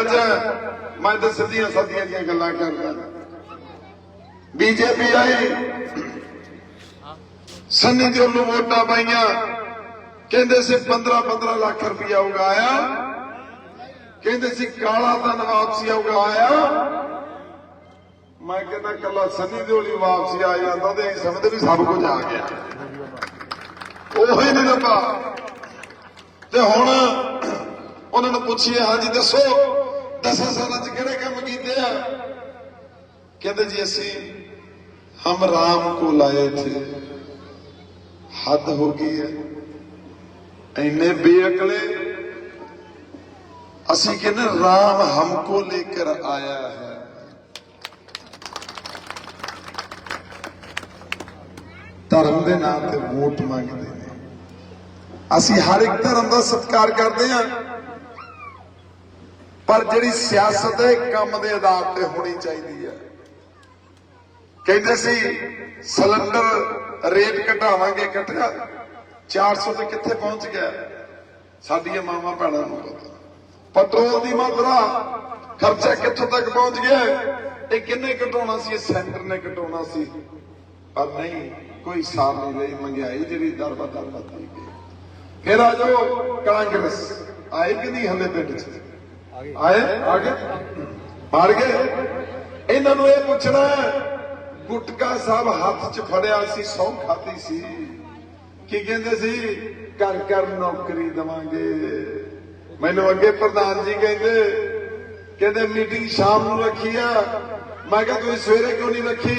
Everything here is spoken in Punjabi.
ਅੱਜ ਮੈਂ ਤਾਂ ਸਿੱਧੀਆਂ ਸਾਦੀਆਂ ਦੀਆਂ ਗੱਲਾਂ ਕਰਦਾ। ਬੀਜੇਪੀ ਆਈ। ਸੰਨੀ ਦਿਓਲ ਨੂੰ ਵੋਟਾਂ ਪਾਈਆਂ। ਕਹਿੰਦੇ ਸੀ 15 15 ਲੱਖ ਰੁਪਇਆ ਉਗਾਇਆ। ਕਹਿੰਦੇ ਸੀ ਕਾਲਾ ਧਨ ਵਾਪਸੀ ਉਗਾਇਆ। ਮੈਂ ਕਹਿੰਦਾ ਕੱਲਾ ਸੰਨੀ ਦਿਓਲ ਹੀ ਵਾਪਸੀ ਆ ਜਾਂਦਾ ਤੇ ਅਸੀਂ ਸਮਝਦੇ ਵੀ ਸਭ ਕੁਝ ਆ ਗਿਆ। ਉਹੀ ਨਹੀਂ ਲੱਭਾ। ਤੇ ਹੁਣ ਉਹਨਾਂ ਨੂੰ ਪੁੱਛਿਆ ਹਾਂਜੀ ਦੱਸੋ। 10 ਸਾਲਾਂ ਚ ਕਿਹੜੇ ਕੰਮ ਕੀਤੇ ਆ? ਕਹਿੰਦੇ ਜੀ ਅਸੀਂ ਹਮ ਰਾਮ ਕੋ ਲਾਏ ਥੇ। ਹੱਦ ਹੋ ਗਈ ਹੈ। ਇੰਨੇ ਬੇਅਕਲੇ। ਅਸੀਂ ਕਹਿੰਦੇ ਰਾਮ ਹਮਕੋ ਲੇਕਰ ਆਇਆ ਹੈ। ਧਰਮ ਦੇ ਨਾਂ ਤੇ ਵੋਟ ਮੰਗਦੇ ਨੇ। ਅਸੀਂ ਹਰ ਇੱਕ ਧਰਮ ਦਾ ਸਤਿਕਾਰ ਕਰਦੇ ਹਾਂ। ਪਰ ਜਿਹੜੀ ਸਿਆਸਤ ਹੈ, ਕੰਮ ਦੇ ਆਧਾਰ ਤੇ ਹੋਣੀ ਚਾਹੀਦੀ ਹੈ। ਕਹਿੰਦੇ ਸੀ, ਸਿਲੰਡਰ ਰੇਟ ਘਟਾਵਾਂਗੇ ਘਟਿਆ 400 ਤੇ ਕਿੱਥੇ ਪਹੁੰਚ ਗਿਆ? ਸਾਡੀਆਂ ਮਾਵਾਂ ਭੈਣਾਂ ਨੂੰ ਪਤਾ। ਪੈਟਰੋਲ ਦੀ ਮਾਤਰਾ ਖਰਚਾ ਕਿੱਥੋਂ ਤੱਕ ਪਹੁੰਚ ਗਿਆ? ਇਹ ਕਿੰਨੇ ਘਟਾਉਣਾ ਸੀ? ਇਹ ਸੈਂਟਰ ਨੇ ਘਟਾਉਣਾ ਸੀ। ਪਰ ਨਹੀਂ, ਕੋਈ ਹਿਸਾਬ ਨਹੀਂ ਲਈ ਮਹਿੰਗਾਈ ਜਿਹੜੀ ਦਰ ਬਦਰ ਵੱਧਦੀ ਗਈ। ਫਿਰ ਆ ਜਾਓ ਕਾਂਗਰਸ। ਆਏ ਕਿ ਨਹੀਂ ਹਲੇ ਪਿੰਡ 'ਚ? ਆਏ? ਆ ਗਏ ਮਾਰ ਗਏ? ਇਹਨਾਂ ਨੂੰ ਇਹ ਪੁੱਛਣਾ ਗੁਟਕਾ ਸਾਹਿਬ ਹੱਥ 'ਚ ਫੜਿਆ ਸੀ ਸੌ ਖਾਦੀ ਸੀ। ਕੀ ਕਹਿੰਦੇ ਸੀ? ਘਰ ਘਰ ਨੌਕਰੀ ਦਵਾਂਗੇ। ਮੈਨੂੰ ਅੱਗੇ ਪ੍ਰਧਾਨ ਜੀ ਕਹਿੰਦੇ ਕਹਿੰਦੇ ਮੀਟਿੰਗ ਸ਼ਾਮ ਨੂੰ ਰੱਖੀ ਆ। ਮੈਂ ਕਿਹਾ, ਤੁਸੀਂ ਸਵੇਰੇ ਕਿਉਂ ਨਹੀਂ ਰੱਖੀ?